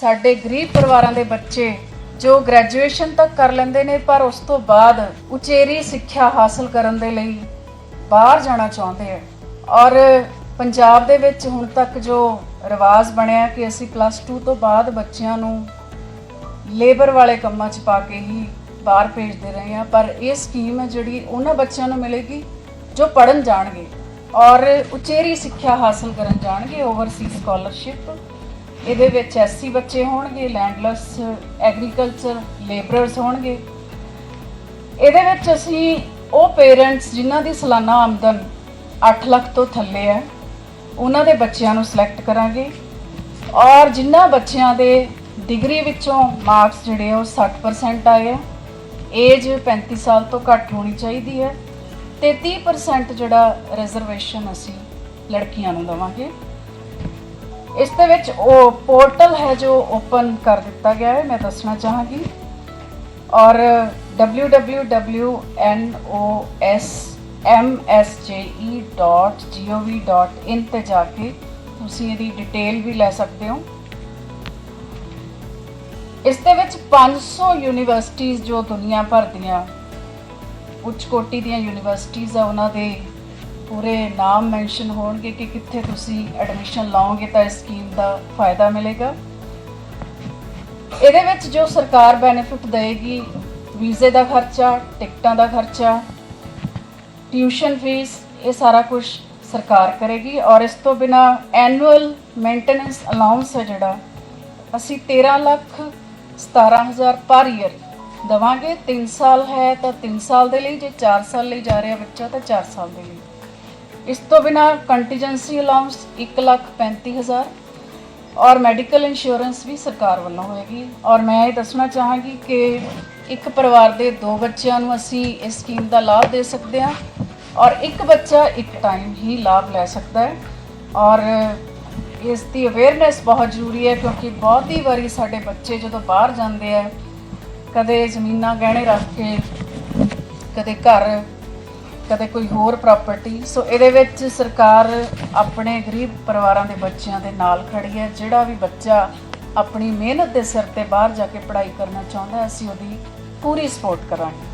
ਸਾਡੇ ਗਰੀਬ ਪਰਿਵਾਰਾਂ ਦੇ ਬੱਚੇ ਜੋ ਗ੍ਰੈਜੂਏਸ਼ਨ ਤੱਕ ਕਰ ਲੈਂਦੇ ਨੇ, ਪਰ ਉਸ ਤੋਂ ਬਾਅਦ ਉਚੇਰੀ ਸਿੱਖਿਆ ਹਾਸਲ ਕਰਨ ਦੇ ਲਈ ਬਾਹਰ ਜਾਣਾ ਚਾਹੁੰਦੇ ਆ। ਔਰ ਪੰਜਾਬ ਦੇ ਵਿੱਚ ਹੁਣ ਤੱਕ ਜੋ ਰਿਵਾਜ ਬਣਿਆ ਕਿ ਅਸੀਂ ਪਲੱਸ 2 ਤੋਂ ਬਾਅਦ ਬੱਚਿਆਂ ਨੂੰ ਲੇਬਰ ਵਾਲੇ ਕੰਮਾਂ 'ਚ ਪਾ ਕੇ ਹੀ ਬਾਹਰ ਭੇਜਦੇ ਰਹੇ ਆ ਪਰ ਇਹ ਸਕੀਮ ਹੈ ਜਿਹੜੀ ਉਹਨਾਂ ਬੱਚਿਆਂ ਨੂੰ ਮਿਲੇਗੀ ਜੋ ਪੜਨ ਜਾਣਗੇ ਔਰ ਉਚੇਰੀ ਸਿੱਖਿਆ ਹਾਸਲ ਕਰਨ ਜਾਣਗੇ ਓਵਰਸੀਜ਼ ਸਕਾਲਰਸ਼ਿਪ ਇਹਦੇ ਵਿੱਚ ਐਸਸੀ ਬੱਚੇ ਹੋਣਗੇ ਲੈਂਡਲੈਸ ਐਗਰੀਕਲਚਰ ਲੇਬਰਰਸ ਹੋਣਗੇ। ਇਹਦੇ ਵਿੱਚ ਅਸੀਂ ਉਹ ਪੇਰੈਂਟਸ ਜਿਨ੍ਹਾਂ ਦੀ ਸਾਲਾਨਾ ਆਮਦਨ 8 ਲੱਖ ਤੋਂ ਥੱਲੇ ਹੈ, ਉਹਨਾਂ ਦੇ ਬੱਚਿਆਂ ਨੂੰ ਸਿਲੈਕਟ ਕਰਾਂਗੇ। ਔਰ ਜਿਨ੍ਹਾਂ ਬੱਚਿਆਂ ਦੇ ਡਿਗਰੀ ਵਿੱਚੋਂ ਮਾਰਕਸ ਜਿਹੜੇ ਆ ਉਹ 60% ਆਏ ਆ। ਏਜ 35 ਸਾਲ ਤੋਂ ਘੱਟ ਹੋਣੀ ਚਾਹੀਦੀ ਹੈ ਤੇ 30% ਜਿਹੜਾ ਰਿਜ਼ਰਵੇਸ਼ਨ ਅਸੀਂ ਲੜਕੀਆਂ ਨੂੰ ਦਵਾਂਗੇ। ਇਸ ਦੇ ਵਿੱਚ ਉਹ ਪੋਰਟਲ ਹੈ ਜੋ ਓਪਨ ਕਰ ਦਿੱਤਾ ਗਿਆ ਹੈ, ਮੈਂ ਦੱਸਣਾ ਚਾਹਾਂਗੀ। ਔਰ www.nosmsje.gov.in ਤੇ ਜਾ ਕੇ ਤੁਸੀਂ ਇਹਦੀ ਡਿਟੇਲ ਵੀ ਲੈ ਸਕਦੇ ਹੋ। ਇਸ ਦੇ ਵਿੱਚ 500 ਯੂਨੀਵਰਸਿਟੀਆਂ ਜੋ ਦੁਨੀਆ ਭਰ ਦੀਆਂ ਉੱਚ ਕੋਟੀ ਦੀਆਂ ਯੂਨੀਵਰਸਿਟੀਆਂ ਆ, ਉਹਨਾਂ ਦੇ ਪੂਰੇ ਨਾਮ ਮੈਂਸ਼ਨ ਹੋਣਗੇ ਕਿ ਕਿੱਥੇ ਤੁਸੀਂ ਐਡਮਿਸ਼ਨ ਲਾਓਗੇ ਤਾਂ ਇਸ ਸਕੀਮ ਦਾ ਫਾਇਦਾ ਮਿਲੇਗਾ। ਇਹਦੇ ਵਿੱਚ ਜੋ ਸਰਕਾਰ ਬੈਨੀਫਿਟ ਦੇਗੀ ਵੀਜ਼ੇ ਦਾ ਖਰਚਾ, ਟਿਕਟਾਂ ਦਾ ਖਰਚਾ ਟਿਊਸ਼ਨ ਫੀਸ ਇਹ ਸਾਰਾ ਕੁਝ ਸਰਕਾਰ ਕਰੇਗੀ ਔਰ ਇਸ ਤੋਂ ਬਿਨਾ ਐਨੂਅਲ ਮੇਨਟੇਨੈਂਸ ਅਲਾਉਂਸ ਹੈ ਜਿਹੜਾ, ਅਸੀਂ 13 ਲੱਖ 17000 ਪਰ ਈਅਰ ਦਵਾਂਗੇ। 3 ਸਾਲ ਹੈ ਤਾਂ 3 ਸਾਲ ਦੇ ਲਈ, ਜੇ 4 ਸਾਲ ਲਈ ਜਾ ਰਿਹਾ ਬੱਚਾ ਤਾਂ 4 ਸਾਲ ਦੇ ਲਈ। ਇਸ ਤੋਂ ਬਿਨਾ ਕੰਟੀਜੈਂਸੀ ਅਲਾਉਂਸ 1 ਲੱਖ 35000 ਔਰ ਮੈਡੀਕਲ ਇੰਸ਼ੋਰੈਂਸ ਵੀ ਸਰਕਾਰ ਵੱਲੋਂ ਹੋਏਗੀ। ਔਰ ਮੈਂ ਇਹ ਦੱਸਣਾ ਚਾਹਾਂਗੀ ਕਿ ਇੱਕ ਪਰਿਵਾਰ ਦੇ ਦੋ ਬੱਚਿਆਂ ਨੂੰ ਅਸੀਂ ਇਸ ਸਕੀਮ ਦਾ ਲਾਭ ਦੇ ਸਕਦੇ ਹਾਂ ਔਰ ਇੱਕ ਬੱਚਾ ਇੱਕ ਟਾਈਮ ਹੀ ਲਾਭ ਲੈ ਸਕਦਾ ਹੈ। ਔਰ ਇਸ ਦੀ ਅਵੇਅਰਨੈਸ ਬਹੁਤ ਜ਼ਰੂਰੀ ਹੈ ਕਿਉਂਕਿ ਬਹੁਤ ਹੀ ਵਾਰੀ ਸਾਡੇ ਬੱਚੇ ਜਦੋਂ ਬਾਹਰ ਜਾਂਦੇ ਆ, ਕਦੇ ਜ਼ਮੀਨਾਂ ਗਹਿਣੇ ਰੱਖ ਕੇ, ਕਦੇ ਘਰ ਕਦੇ ਕੋਈ ਹੋਰ ਪ੍ਰਾਪਰਟੀ ਸੋ ਇਹਦੇ ਵਿੱਚ ਸਰਕਾਰ ਆਪਣੇ ਗਰੀਬ ਪਰਿਵਾਰਾਂ ਦੇ ਬੱਚਿਆਂ ਦੇ ਨਾਲ ਖੜੀ ਹੈ। ਜਿਹੜਾ ਵੀ ਬੱਚਾ ਆਪਣੀ ਮਿਹਨਤ ਦੇ ਸਿਰ ਤੇ ਬਾਹਰ ਜਾ ਕੇ ਪੜ੍ਹਾਈ ਕਰਨਾ ਚਾਹੁੰਦਾ ਅਸੀਂ ਉਹਦੀ ਪੂਰੀ ਸਪੋਰਟ ਕਰਾਂਗੇ।